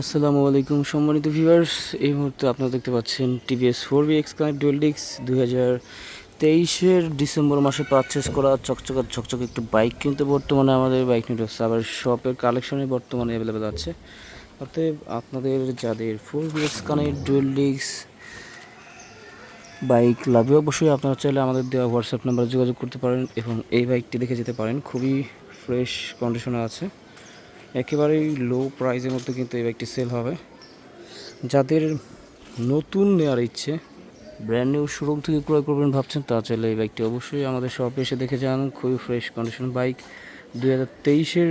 আসসালামু আলাইকুম, সম্মানিত ভিউয়ার্স এই মুহূর্তে আপনারা দেখতে পাচ্ছেন TVS four B X connect dual ডিক্স দুই হাজার তেইশের ডিসেম্বর মাসে পারচেস করা চকচকা ঝকচক একটু বাইক কিন্তু বর্তমানে আমাদের বাইক নিয়ে নেটওয়ার্ক আবার শপের কালেকশনে বর্তমানে অ্যাভেলেবেল আছে। অতএব আপনাদের, যাদের four B X connect dual ডিক্স বাইক লাগবে, অবশ্যই আপনারা চাইলে আমাদের দেওয়া হোয়াটসঅ্যাপ নাম্বারে যোগাযোগ করতে পারেন এবং এই বাইকটি দেখে যেতে পারেন। খুবই ফ্রেশ কন্ডিশনে আছে। একেবারেই লো প্রাইসের মধ্যে কিন্তু এই বাইকটি সেল হবে। যাদের নতুন নেওয়ার ইচ্ছে ব্র্যান্ড নিউ শোরুম থেকে ক্রয় করবেন ভাবছেন তা চাইলে এই বাইকটি অবশ্যই আমাদের শপে এসে দেখে যান। খুবই ফ্রেশ কন্ডিশন বাইক দুই হাজার তেইশের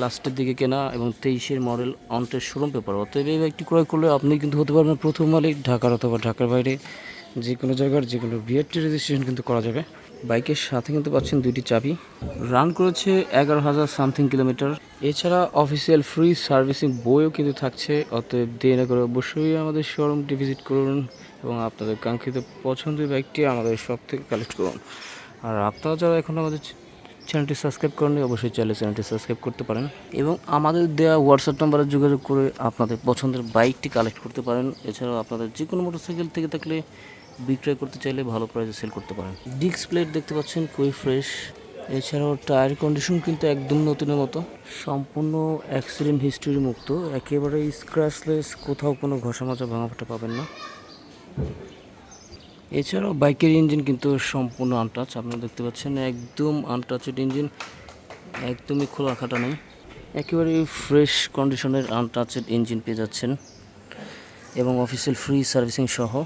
লাস্টের দিকে কেনা এবং তেইশের মডেল অন্টের শোরুম পেপার অতএব এই বাইকটি ক্রয় করলে আপনি কিন্তু হতে পারবেন প্রথম মালিক, ঢাকার অথবা ঢাকার বাইরে। যে কোনো জায়গার যে কোনো বিআরটি রেজিস্ট্রেশন কিন্তু করা যাবে। বাইকের সাথে কিন্তু পাচ্ছেন দুইটি চাবি। রান করেছে এগারো হাজার সামথিং কিলোমিটার। এছাড়া অফিসিয়াল ফ্রি সার্ভিসিং বইও কিন্তু থাকছে। অতএব দেরি না করে অবশ্যই আমাদের শোরুমটি ভিজিট করুন এবং আপনাদের কাঙ্ক্ষিত পছন্দের বাইকটি আমাদের শপ থেকে কালেক্ট করুন। আর আপনারা যারা এখন আমাদের চ্যানেলটি সাবস্ক্রাইব করেননি, অবশ্যই চাইলে চ্যানেলটি সাবস্ক্রাইব করতে পারেন এবং আমাদের দেওয়া হোয়াটসঅ্যাপ নাম্বারে যোগাযোগ করে আপনাদের পছন্দের বাইকটি কালেক্ট করতে পারেন। এছাড়াও আপনাদের যে কোনো মোটরসাইকেল থেকে থাকলে বিক্রয় করতে চাইলে ভালো প্রাইসে সেল করতে পারেন। ডিস্ক প্লেট দেখতে পাচ্ছেন, খুবই ফ্রেশ এছাড়াও টায়ার কন্ডিশন কিন্তু একদম নতুনের মতো। সম্পূর্ণ অ্যাক্সিডেন্ট হিস্ট্রি মুক্ত। একেবারে স্ক্র্যাচলেস কোথাও কোনো ঘষা মাজা ভাঙা ফাটা পাবেন না। এছাড়াও বাইকের ইঞ্জিন কিন্তু সম্পূর্ণ আনটাচ আপনারা দেখতে পাচ্ছেন, একদম আনটাচেড ইঞ্জিন একদমই খোলা খাটা নেই। একেবারে ফ্রেশ কন্ডিশনের আনটাচেড ইঞ্জিন পেয়ে যাচ্ছেন। এবং অফিসিয়াল ফ্রি সার্ভিসিং সহ।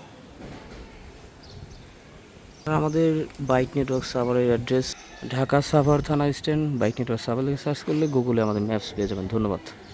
আমাদের বাইক নেটওয়ার্ক সাভারের অ্যাড্রেস ঢাকা সাভার থানা স্ট্যান্ড বাইক নেটওয়ার্ক সাভার লিখে সার্চ করলে গুগলে আমাদের ম্যাপস পেয়ে যাবেন। ধন্যবাদ।